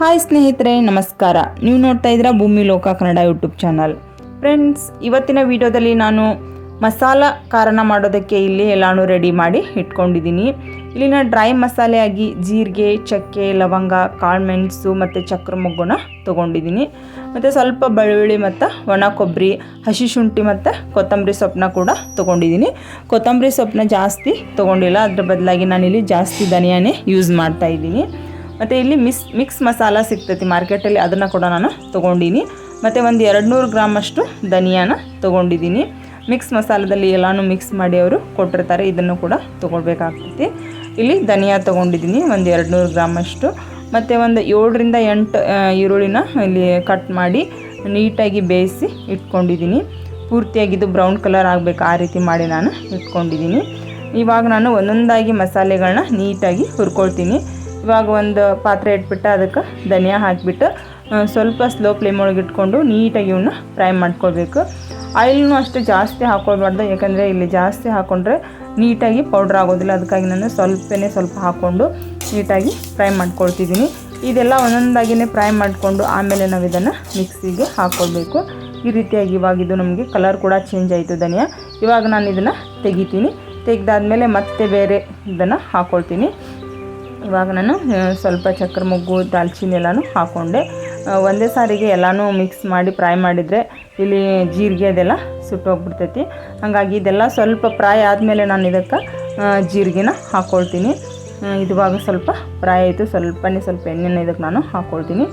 Hi ಸ್ನೇಹಿತರೆ, ನಮಸ್ಕಾರ. ನೀವು ನೋಡ್ತಾ ಇದ್ದೀರಾ ಭೂಮಿ ಲೋಕ ಕನ್ನಡ ಯೂಟ್ಯೂಬ್ ಚಾನಲ್. ಫ್ರೆಂಡ್ಸ್ ಇವತ್ತಿನ ವಿಡಿಯೋದಲ್ಲಿ ನಾನು ಮಸಾಲ ಕಾರಣ ಮಾಡೋದಕ್ಕೆ ಇಲ್ಲಿ ಎಲ್ಲಾನು ರೆಡಿ ಮಾಡಿ ಇಟ್ಕೊಂಡಿದ್ದೀನಿ. ಇಲ್ಲಿನ ಡ್ರೈ ಮಸಾಲೆಯಾಗಿ ಜೀರಿಗೆ, ಚಕ್ಕೆ, ಲವಂಗ ಕಾಳುಮೆಣಸು ಮತ್ತು ಚಕ್ರ ಮೊಗ್ಗುನ ತೊಗೊಂಡಿದ್ದೀನಿ. ಮತ್ತು ಸ್ವಲ್ಪ ಬೆಳ್ಳುಳ್ಳಿ ಮತ್ತು ಒಣ ಕೊಬ್ಬರಿ ಹಸಿ ಶುಂಠಿ ಮತ್ತು ಕೊತ್ತಂಬರಿ ಸೊಪ್ಪನ್ನ ಕೂಡ ತೊಗೊಂಡಿದ್ದೀನಿ. ಕೊತ್ತಂಬರಿ ಸೊಪ್ಪನ್ನ ಜಾಸ್ತಿ ತೊಗೊಂಡಿಲ್ಲ. ಅದ್ರ ಬದಲಾಗಿ ನಾನಿಲ್ಲಿ ಜಾಸ್ತಿ ಧನಿಯಾನೇ ಯೂಸ್ ಮಾಡ್ತಾ ಇದ್ದೀನಿ. ಮತ್ತು ಇಲ್ಲಿ ಮಿಸ್ ಮಿಕ್ಸ್ ಮಸಾಲ ಸಿಗ್ತೈತಿ ಮಾರ್ಕೆಟಲ್ಲಿ. ಅದನ್ನು ಕೂಡ ನಾನು ತೊಗೊಂಡೀನಿ. ಮತ್ತು ಒಂದು ಎರಡು ನೂರು ಗ್ರಾಮಷ್ಟು ಧನಿಯಾನ ತೊಗೊಂಡಿದ್ದೀನಿ ಮಿಕ್ಸ್ ಮಸಾಲದಲ್ಲಿ ಎಲ್ಲಾನು ಮಿಕ್ಸ್ ಮಾಡಿ ಅವರು ಕೊಟ್ಟಿರ್ತಾರೆ. ಇದನ್ನು ಕೂಡ ತೊಗೊಳ್ಬೇಕಾಗ್ತೈತಿ. ಇಲ್ಲಿ ಧನಿಯಾ ತೊಗೊಂಡಿದ್ದೀನಿ ಒಂದು ಎರಡು ನೂರು ಗ್ರಾಮಷ್ಟು. ಮತ್ತು ಒಂದು ಏಳರಿಂದ ಎಂಟು ಈರುಳ್ಳಿನ ಇಲ್ಲಿ ಕಟ್ ಮಾಡಿ ನೀಟಾಗಿ ಬೇಯಿಸಿ ಇಟ್ಕೊಂಡಿದ್ದೀನಿ ಪೂರ್ತಿಯಾಗಿದ್ದು ಬ್ರೌನ್ ಕಲರ್ ಆಗಬೇಕು, ಆ ರೀತಿ ಮಾಡಿ ನಾನು ಇಟ್ಕೊಂಡಿದ್ದೀನಿ ಇವಾಗ ನಾನು ಒಂದೊಂದಾಗಿ ಮಸಾಲೆಗಳನ್ನ ನೀಟಾಗಿ ಹುರ್ಕೊಳ್ತೀನಿ. ಇವಾಗ ಒಂದು ಪಾತ್ರೆ ಇಟ್ಬಿಟ್ಟು ಅದಕ್ಕೆ ಧನಿಯಾ ಹಾಕಿಬಿಟ್ಟು ಸ್ವಲ್ಪ ಸ್ಲೋ ಫ್ಲೇಮ್ ಒಳಗೆ ಇಟ್ಕೊಂಡು ನೀಟಾಗಿ ಇವನ್ನ ಫ್ರೈ ಮಾಡ್ಕೊಳ್ಬೇಕು. ಆಯಿಲ್ನು ಅಷ್ಟು ಜಾಸ್ತಿ ಹಾಕ್ಕೊಳ್ಬಾರ್ದು ಯಾಕಂದರೆ ಇಲ್ಲಿ ಜಾಸ್ತಿ ಹಾಕ್ಕೊಂಡ್ರೆ ನೀಟಾಗಿ ಪೌಡ್ರ್ ಆಗೋದಿಲ್ಲ. ಅದಕ್ಕಾಗಿ ನಾನು ಸ್ವಲ್ಪನೇ ಸ್ವಲ್ಪ ಹಾಕ್ಕೊಂಡು ನೀಟಾಗಿ ಫ್ರೈ ಮಾಡ್ಕೊಳ್ತಿದ್ದೀನಿ. ಇದೆಲ್ಲ ಒಂದೊಂದಾಗಿಯೇ ಫ್ರೈ ಮಾಡಿಕೊಂಡು ಆಮೇಲೆ ನಾವು ಇದನ್ನು ಮಿಕ್ಸಿಗೆ ಹಾಕ್ಕೊಳ್ಬೇಕು ಈ ರೀತಿಯಾಗಿ ಇವಾಗ ಇದು ನಮಗೆ ಕಲರ್ ಕೂಡ ಚೇಂಜ್ ಆಯಿತು ಧನಿಯಾ. ಇವಾಗ ನಾನು ಇದನ್ನು ತೆಗಿತೀನಿ. ತೆಗೆದಾದ್ಮೇಲೆ ಮತ್ತೆ ಬೇರೆ ಇದನ್ನು ಹಾಕ್ಕೊಳ್ತೀನಿ ಇವಾಗ ನಾನು ಸ್ವಲ್ಪ ಚಕ್ರ ಮೊಗ್ಗು, ದಾಲ್ಚಿನ್ನಿ ಎಲ್ಲನೂ ಹಾಕ್ಕೊಂಡೆ ಒಂದೇ ಸಾರಿಗೆ ಎಲ್ಲನೂ ಮಿಕ್ಸ್ ಮಾಡಿ ಫ್ರೈ ಮಾಡಿದರೆ ಇಲ್ಲಿ ಜೀರಿಗೆ ಅದೆಲ್ಲ ಸುಟ್ಟೋಗ್ಬಿಡ್ತೈತಿ. ಹಾಗಾಗಿ ಇದೆಲ್ಲ ಸ್ವಲ್ಪ ಫ್ರೈ ಆದಮೇಲೆ ನಾನು ಇದಕ್ಕೆ ಜೀರಿಗೆನ ಹಾಕ್ಕೊಳ್ತೀನಿ ಇದುವಾಗ ಸ್ವಲ್ಪ ಫ್ರೈ ಆಯಿತು. ಸ್ವಲ್ಪನೇ ಸ್ವಲ್ಪ ಎಣ್ಣೆನ ಇದಕ್ಕೆ ನಾನು ಹಾಕ್ಕೊಳ್ತೀನಿ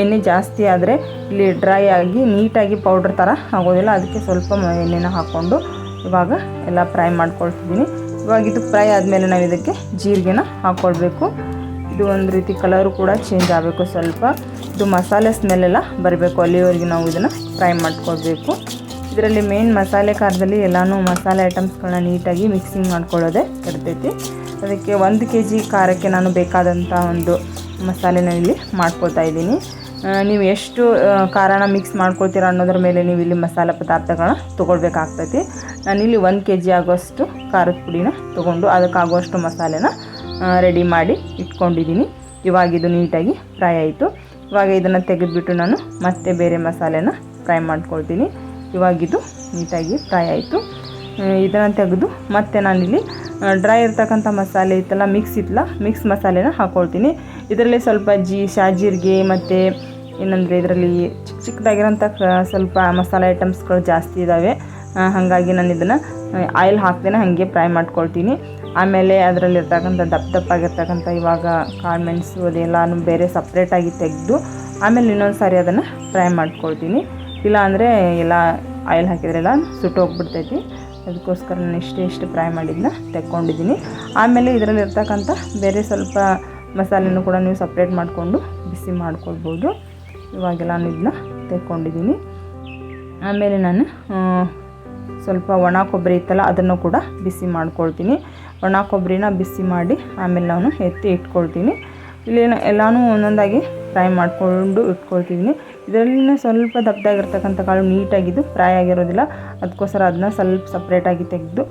ಎಣ್ಣೆ ಜಾಸ್ತಿ ಆದರೆ ಇಲ್ಲಿ ಡ್ರೈ ಆಗಿ, ನೀಟಾಗಿ ಪೌಡ್ರ್ ಥರ ಆಗೋದಿಲ್ಲ. ಅದಕ್ಕೆ ಸ್ವಲ್ಪ ಎಣ್ಣೆನ ಹಾಕ್ಕೊಂಡು ಇವಾಗ ಎಲ್ಲ ಫ್ರೈ ಮಾಡ್ಕೊಳ್ತಿದ್ದೀನಿ. ಇವಾಗ ಇದು ಫ್ರೈ ಆದಮೇಲೆ ನಾವು ಇದಕ್ಕೆ ಜೀರಿಗೆನ ಹಾಕ್ಕೊಳ್ಬೇಕು ಇದು ಒಂದು ರೀತಿ ಕಲರು ಕೂಡ ಚೇಂಜ್ ಆಗಬೇಕು ಸ್ವಲ್ಪ. ಇದು ಮಸಾಲೆ ಸ್ಮೆಲ್ಲೆಲ್ಲ ಬರಬೇಕು. ಅಲ್ಲಿವರೆಗೆ ನಾವು ಇದನ್ನು ಫ್ರೈ ಮಾಡ್ಕೊಳ್ಬೇಕು. ಇದರಲ್ಲಿ ಮೇನ್ ಮಸಾಲೆ ಖಾರದಲ್ಲಿ ಎಲ್ಲನೂ ಮಸಾಲೆ ಐಟಮ್ಸ್ಗಳನ್ನ ನೀಟಾಗಿ ಮಿಕ್ಸಿಂಗ್ ಮಾಡ್ಕೊಳ್ಳೋದೇ ಇರ್ತೈತಿ ಅದಕ್ಕೆ ಒಂದು ಕೆ ಜಿ ಖಾರಕ್ಕೆ ನಾನು ಬೇಕಾದಂಥ ಒಂದು ಮಸಾಲೆನ ಇಲ್ಲಿ ಮಾಡ್ಕೊಳ್ತಾ ಇದ್ದೀನಿ. ನೀವು ಎಷ್ಟು ಖಾರನ ಮಿಕ್ಸ್ ಮಾಡ್ಕೊಳ್ತೀರ ಅನ್ನೋದ್ರ ಮೇಲೆ ನೀವು ಇಲ್ಲಿ ಮಸಾಲೆ ಪದಾರ್ಥಗಳನ್ನ ತೊಗೊಳ್ಬೇಕಾಗ್ತೈತಿ. ನಾನಿಲ್ಲಿ ಒಂದು ಕೆ ಜಿ ಆಗೋಷ್ಟು ಖಾರದ ಪುಡಿನ ತೊಗೊಂಡು ಅದಕ್ಕಾಗುವಷ್ಟು ಮಸಾಲೆನ ರೆಡಿ ಮಾಡಿ ಇಟ್ಕೊಂಡಿದ್ದೀನಿ ಇವಾಗ ಇದು ನೀಟಾಗಿ ಫ್ರೈ ಆಯಿತು. ಇವಾಗ ಇದನ್ನು ತೆಗೆದುಬಿಟ್ಟು ನಾನು ಮತ್ತೆ ಬೇರೆ ಮಸಾಲೆನ ಫ್ರೈ ಮಾಡ್ಕೊಳ್ತೀನಿ. ಇವಾಗಿದು ನೀಟಾಗಿ ಫ್ರೈ ಆಯಿತು. ಇದನ್ನು ತೆಗೆದು ಮತ್ತೆ ನಾನಿಲ್ಲಿ ಡ್ರೈ ಇರ್ತಕ್ಕಂಥ ಮಸಾಲೆ ಇತ್ತಲ್ಲ ಮಿಕ್ಸ್ ಇತ್ತಲ್ಲ ಮಿಕ್ಸ್ ಮಸಾಲೆನ ಹಾಕ್ಕೊಳ್ತೀನಿ ಇದರಲ್ಲಿ ಸ್ವಲ್ಪ ಜಿ, ಶಾಜೀರಿಗೆ ಮತ್ತು ಏನಂದರೆ ಇದರಲ್ಲಿ ಚಿಕ್ಕ ಚಿಕ್ಕದಾಗಿರೋಂಥ ಸ್ವಲ್ಪ ಮಸಾಲೆ ಐಟಮ್ಸ್ಗಳು ಜಾಸ್ತಿ ಇದ್ದಾವೆ ಹಾಗಾಗಿ ನಾನು ಇದನ್ನು ಆಯಿಲ್ ಹಾಕ್ದೇನೆ ಹಾಗೆ ಫ್ರೈ ಮಾಡ್ಕೊಳ್ತೀನಿ. ಆಮೇಲೆ ಅದರಲ್ಲಿರ್ತಕ್ಕಂಥ ದಪ್ಪ ದಪ್ಪಾಗಿರ್ತಕ್ಕಂಥ ಇವಾಗ ಕಾಳು ಮೆಣಸು ಅದೆಲ್ಲನೂ ಬೇರೆ ಸಪ್ರೇಟಾಗಿ ತೆಗೆದು, ಆಮೇಲೆ ಇನ್ನೊಂದು ಸಾರಿ ಅದನ್ನು ಫ್ರೈ ಮಾಡ್ಕೊಳ್ತೀನಿ. ಇಲ್ಲ ಅಂದರೆ ಎಲ್ಲ ಆಯಿಲ್ ಹಾಕಿದ್ರೆಲ್ಲ ಸುಟ್ಟೋಗ್ಬಿಡ್ತೈತಿ ಅದಕ್ಕೋಸ್ಕರ ನಾನು ಇಷ್ಟೇ ಇಷ್ಟು ಫ್ರೈ ಮಾಡಿದ್ದನ್ನ ತೆಕ್ಕೊಂಡಿದ್ದೀನಿ. ಆಮೇಲೆ ಇದರಲ್ಲಿರ್ತಕ್ಕಂಥ ಬೇರೆ ಸ್ವಲ್ಪ ಮಸಾಲೆನೂ ಕೂಡ ನೀವು ಸಪ್ರೇಟ್ ಮಾಡಿಕೊಂಡು ಬಿಸಿ ಮಾಡ್ಕೊಳ್ಬೋದು. ಇವಾಗೆಲ್ಲ ನಾನು ಇದನ್ನ ತೆಕ್ಕೊಂಡಿದ್ದೀನಿ. ಆಮೇಲೆ ನಾನು ಸ್ವಲ್ಪ ಒಣ ಕೊಬ್ಬರಿ ಇತ್ತಲ್ಲ ಅದನ್ನು ಕೂಡ ಬಿಸಿ ಮಾಡ್ಕೊಳ್ತೀನಿ. ಒಣ ಕೊಬ್ಬರಿನ ಬಿಸಿ ಮಾಡಿ ಆಮೇಲೆ ನಾನು ಎತ್ತಿ ಇಟ್ಕೊಳ್ತೀನಿ. ಇಲ್ಲಿ ಎಲ್ಲನೂ ಒಂದೊಂದಾಗಿ ಫ್ರೈ ಮಾಡಿಕೊಂಡು ಇಟ್ಕೊಳ್ತಿದ್ದೀನಿ. ಇದರಲ್ಲಿ ಸ್ವಲ್ಪ ದಪ್ಪದಾಗಿರ್ತಕ್ಕಂಥ ಕಾಳು ನೀಟಾಗಿದ್ದು ಫ್ರೈ ಆಗಿರೋದಿಲ್ಲ. ಅದಕ್ಕೋಸ್ಕರ ಅದನ್ನ ಸ್ವಲ್ಪ ಸಪ್ರೇಟಾಗಿ ತೆಗೆದು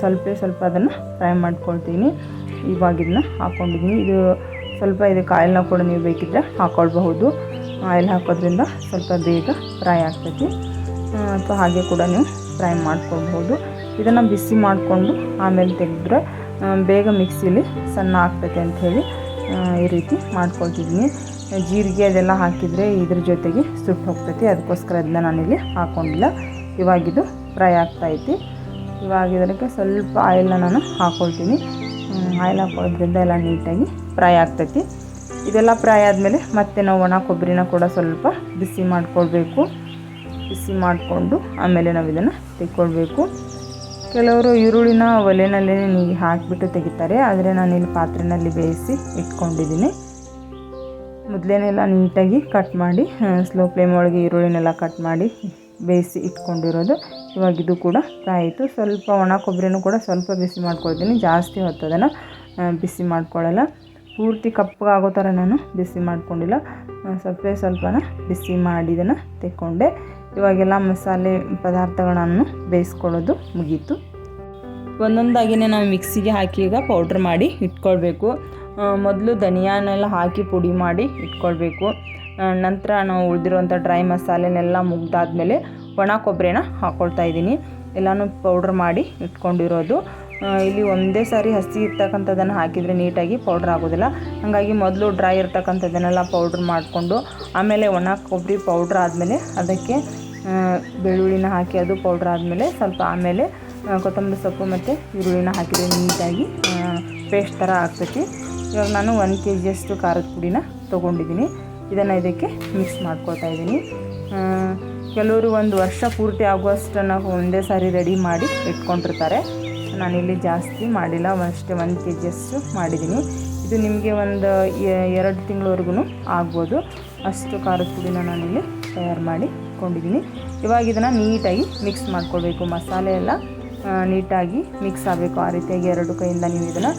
ಸ್ವಲ್ಪ ಸ್ವಲ್ಪ ಅದನ್ನು ಫ್ರೈ ಮಾಡ್ಕೊಳ್ತೀನಿ. ಇವಾಗ ಇದನ್ನ ಹಾಕ್ಕೊಂಡಿದ್ದೀನಿ ಇದು ಸ್ವಲ್ಪ ಇದಕ್ಕೆ ಆಯಿಲ್ನ ಕೂಡ ನೀವು ಬೇಕಿದ್ದರೆ ಹಾಕ್ಕೊಳ್ಬಹುದು ಆಯಿಲ್ ಹಾಕೋದ್ರಿಂದ ಸ್ವಲ್ಪ ಬೇಗ ಫ್ರೈ ಆಗ್ತೈತಿ. ಅಥವಾ ಹಾಗೆ ಕೂಡ ನೀವು ಫ್ರೈ ಮಾಡ್ಕೊಳ್ಬೋದು ಇದನ್ನು ಬಿಸಿ ಮಾಡಿಕೊಂಡು ಆಮೇಲೆ ತೆಗೆದ್ರೆ ಬೇಗ ಮಿಕ್ಸಿಲಿ ಸಣ್ಣ ಆಗ್ತೈತೆ ಅಂಥೇಳಿ ಈ ರೀತಿ ಮಾಡ್ಕೊಳ್ತಿದ್ದೀನಿ. ಜೀರಿಗೆ ಅದೆಲ್ಲ ಹಾಕಿದರೆ ಇದ್ರ ಜೊತೆಗೆ ಸುಟ್ಟು ಹೋಗ್ತೈತಿ. ಅದಕ್ಕೋಸ್ಕರ ಅದನ್ನ ನಾನಿಲ್ಲಿ ಹಾಕ್ಕೊಂಡಿಲ್ಲ ಇವಾಗಿದು ಫ್ರೈ ಆಗ್ತೈತಿ. ಇವಾಗ ಇದಕ್ಕೆ ಸ್ವಲ್ಪ ಆಯಿಲ್ನ ನಾನು ಹಾಕ್ಕೊಳ್ತೀನಿ ಆಯಿಲ್ ಹಾಕೋದ್ರಿಂದ ಎಲ್ಲ ನೀಟಾಗಿ ಫ್ರೈ ಆಗ್ತೈತಿ. ಇದೆಲ್ಲ ಫ್ರೈ ಆದಮೇಲೆ ಮತ್ತೆ ನಾವು ಒಣ ಕೊಬ್ಬರಿನ ಕೂಡ ಸ್ವಲ್ಪ ಬಿಸಿ ಮಾಡಿಕೊಳ್ಬೇಕು. ಬಿಸಿ ಮಾಡಿಕೊಂಡು ಆಮೇಲೆ ನಾವು ಇದನ್ನು ತೆಕ್ಕೊಳ್ಬೇಕು. ಕೆಲವರು ಈರುಳ್ಳಿನ ಒಲೆಯಲ್ಲೇ ನೀರು ಹಾಕಿಬಿಟ್ಟು ತೆಗಿತಾರೆ. ಆದರೆ ನಾನು ಇಲ್ಲಿ ಪಾತ್ರೆನಲ್ಲಿ ಬೇಯಿಸಿ ಇಟ್ಕೊಂಡಿದ್ದೀನಿ. ಮೊದಲೇನೆಲ್ಲ ನೀಟಾಗಿ ಕಟ್ ಮಾಡಿ ಸ್ಲೋ ಫ್ಲೇಮ್ ಒಳಗೆ ಈರುಳ್ಳಿನೆಲ್ಲ ಕಟ್ ಮಾಡಿ ಬೇಯಿಸಿ ಇಟ್ಕೊಂಡಿರೋದು. ಇವಾಗ ಇದು ಕೂಡ ಫ್ರೈ ಆಯಿತು. ಸ್ವಲ್ಪ ಒಣ ಕೊಬ್ಬರಿನೂ ಕೂಡ ಸ್ವಲ್ಪ ಬಿಸಿ ಮಾಡ್ಕೊಳ್ತೀನಿ. ಜಾಸ್ತಿ ಹೊತ್ತು ಬಿಸಿ ಮಾಡ್ಕೊಳ್ಳಲ್ಲ ಪೂರ್ತಿ ಕಪ್ಪಗಾಗೋ ಥರ ನಾನು ಬಿಸಿ ಮಾಡ್ಕೊಂಡಿಲ್ಲ. ಸ್ವಲ್ಪ ಸ್ವಲ್ಪನ ಬಿಸಿ ಮಾಡಿ ಇದನ್ನು ತೆಕ್ಕೊಂಡೆ. ಇವಾಗೆಲ್ಲ ಮಸಾಲೆ ಪದಾರ್ಥಗಳನ್ನು ಬೇಯಿಸ್ಕೊಳ್ಳೋದು ಮುಗೀತು. ಒಂದೊಂದಾಗಿನೇ ನಾವು ಮಿಕ್ಸಿಗೆ ಹಾಕಿ ಈಗ ಪೌಡ್ರ್ ಮಾಡಿ ಇಟ್ಕೊಳ್ಬೇಕು. ಮೊದಲು ಧನಿಯಾನೆಲ್ಲ ಹಾಕಿ ಪುಡಿ ಮಾಡಿ ಇಟ್ಕೊಳ್ಬೇಕು. ನಂತರ ನಾವು ಉಳಿದಿರುವಂಥ ಡ್ರೈ ಮಸಾಲೆನೆಲ್ಲ ಮುಗ್ದಾದ್ಮೇಲೆ ಒಣ ಕೊಬ್ಬರಿನ ಹಾಕ್ಕೊಳ್ತಾ ಇದ್ದೀನಿ. ಎಲ್ಲನೂ ಪೌಡ್ರ್ ಮಾಡಿ ಇಟ್ಕೊಂಡಿರೋದು. ಇಲ್ಲಿ ಒಂದೇ ಸಾರಿ ಹಸಿ ಇರ್ತಕ್ಕಂಥದ್ದನ್ನು ಹಾಕಿದರೆ ನೀಟಾಗಿ ಪೌಡ್ರ್ ಆಗೋದಿಲ್ಲ. ಹಾಗಾಗಿ ಮೊದಲು ಡ್ರೈ ಇರ್ತಕ್ಕಂಥದ್ದನ್ನೆಲ್ಲ ಪೌಡ್ರ್ ಮಾಡಿಕೊಂಡು, ಆಮೇಲೆ ಒಣ ಕೊಬ್ಬರಿ ಪೌಡ್ರ್ ಆದಮೇಲೆ ಅದಕ್ಕೆ ಬೆಳ್ಳುಳ್ಳಿನ ಹಾಕಿ ಅದು ಪೌಡ್ರ್ ಆದಮೇಲೆ ಸ್ವಲ್ಪ ಆಮೇಲೆ ಕೊತ್ತಂಬರಿ ಸೊಪ್ಪು ಮತ್ತು ಈರುಳ್ಳಿನ ಹಾಕಿದರೆ ನೀಟಾಗಿ ಪೇಸ್ಟ್ ಥರ ಆಗ್ತೈತಿ. ಇವಾಗ ನಾನು ಒನ್ ಕೆ ಜಿಯಷ್ಟು ಖಾರದ ಪುಡಿನ ತೊಗೊಂಡಿದ್ದೀನಿ. ಇದನ್ನು ಇದಕ್ಕೆ ಮಿಕ್ಸ್ ಮಾಡ್ಕೊಳ್ತಾ ಇದ್ದೀನಿ. ಕೆಲವರು ಒಂದು ವರ್ಷ ಪೂರ್ತಿ ಆಗುವಷ್ಟನ್ನು ಒಂದೇ ಸಾರಿ ರೆಡಿ ಮಾಡಿ ಇಟ್ಕೊಂಡಿರ್ತಾರೆ. ನಾನಿಲ್ಲಿ ಜಾಸ್ತಿ ಮಾಡಿಲ್ಲ, ಅಷ್ಟೇ ಒಂದು ಕೆ ಜಿಯಷ್ಟು ಮಾಡಿದ್ದೀನಿ. ಇದು ನಿಮಗೆ ಒಂದು ಎರಡು ತಿಂಗಳವರೆಗೂ ಆಗ್ಬೋದು. ಅಷ್ಟು ಖಾರದ ಪುಡಿನ ನಾನಿಲ್ಲಿ ತಯಾರು ಮಾಡಿ ಇಟ್ಕೊಂಡಿದ್ದೀನಿ ಇವಾಗ ಇದನ್ನು ನೀಟಾಗಿ ಮಿಕ್ಸ್ ಮಾಡ್ಕೊಳ್ಬೇಕು. ಮಸಾಲೆ ಎಲ್ಲ ನೀಟಾಗಿ ಮಿಕ್ಸ್ ಆಗಬೇಕು. ಆ ರೀತಿಯಾಗಿ ಎರಡು ಕೈಯಿಂದ ನೀವು ಇದನ್ನು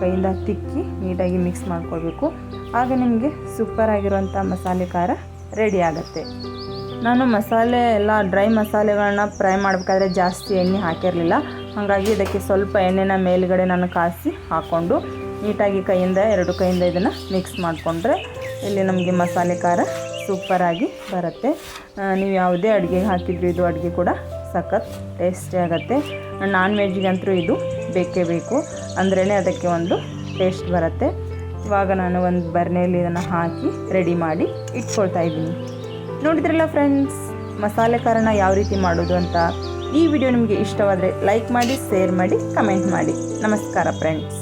ಕೈಯಿಂದ ತಿಕ್ಕಿ ನೀಟಾಗಿ ಮಿಕ್ಸ್ ಮಾಡ್ಕೊಳ್ಬೇಕು. ಆಗ ನಿಮಗೆ ಸೂಪರ್ ಆಗಿರುವಂಥ ಮಸಾಲೆ ಖಾರ ರೆಡಿ ಆಗುತ್ತೆ. ನಾನು ಮಸಾಲೆ ಎಲ್ಲ ಡ್ರೈ ಮಸಾಲೆಗಳನ್ನ ಫ್ರೈ ಮಾಡಬೇಕಾದ್ರೆ ಜಾಸ್ತಿ ಎಣ್ಣೆ ಹಾಕಿರಲಿಲ್ಲ. ಹಾಗಾಗಿ ಇದಕ್ಕೆ ಸ್ವಲ್ಪ ಎಣ್ಣೆನ ಮೇಲುಗಡೆ ನಾನು ಕಾಸಿ ಹಾಕ್ಕೊಂಡು ನೀಟಾಗಿ ಕೈಯಿಂದ, ಎರಡು ಕೈಯಿಂದ ಇದನ್ನು ಮಿಕ್ಸ್ ಮಾಡಿಕೊಂಡ್ರೆ ಇಲ್ಲಿ ನಮಗೆ ಮಸಾಲೆ ಖಾರ ಸೂಪರಾಗಿ ಬರುತ್ತೆ. ನೀವು ಯಾವುದೇ ಅಡುಗೆಗೆ ಹಾಕಿದ್ರು ಇದು ಅಡುಗೆ ಕೂಡ ಸಖತ್ ಟೇಸ್ಟಿ ಆಗುತ್ತೆ. ನಾನ್ ವೆಜ್ಗಂತೂ ಇದು ಬೇಕೇ ಬೇಕು. ಅಂದ್ರೇ ಅದಕ್ಕೆ ಒಂದು ಟೇಸ್ಟ್ ಬರುತ್ತೆ. ಇವಾಗ ನಾನು ಒಂದು ಬರ್ನೇಲಿ ಇದನ್ನು ಹಾಕಿ ರೆಡಿ ಮಾಡಿ ಇಟ್ಕೊಳ್ತಾ ಇದ್ದೀನಿ. ನೋಡಿದ್ರಲ್ಲ ಫ್ರೆಂಡ್ಸ್ ಮಸಾಲೆ ಕಾರಣ ಯಾವ ರೀತಿ ಮಾಡೋದು ಅಂತ? ಈ ವಿಡಿಯೋ ನಿಮಗೆ ಇಷ್ಟವಾದರೆ ಲೈಕ್ ಮಾಡಿ ಶೇರ್ ಮಾಡಿ ಕಮೆಂಟ್ ಮಾಡಿ. ನಮಸ್ಕಾರ ಫ್ರೆಂಡ್ಸ್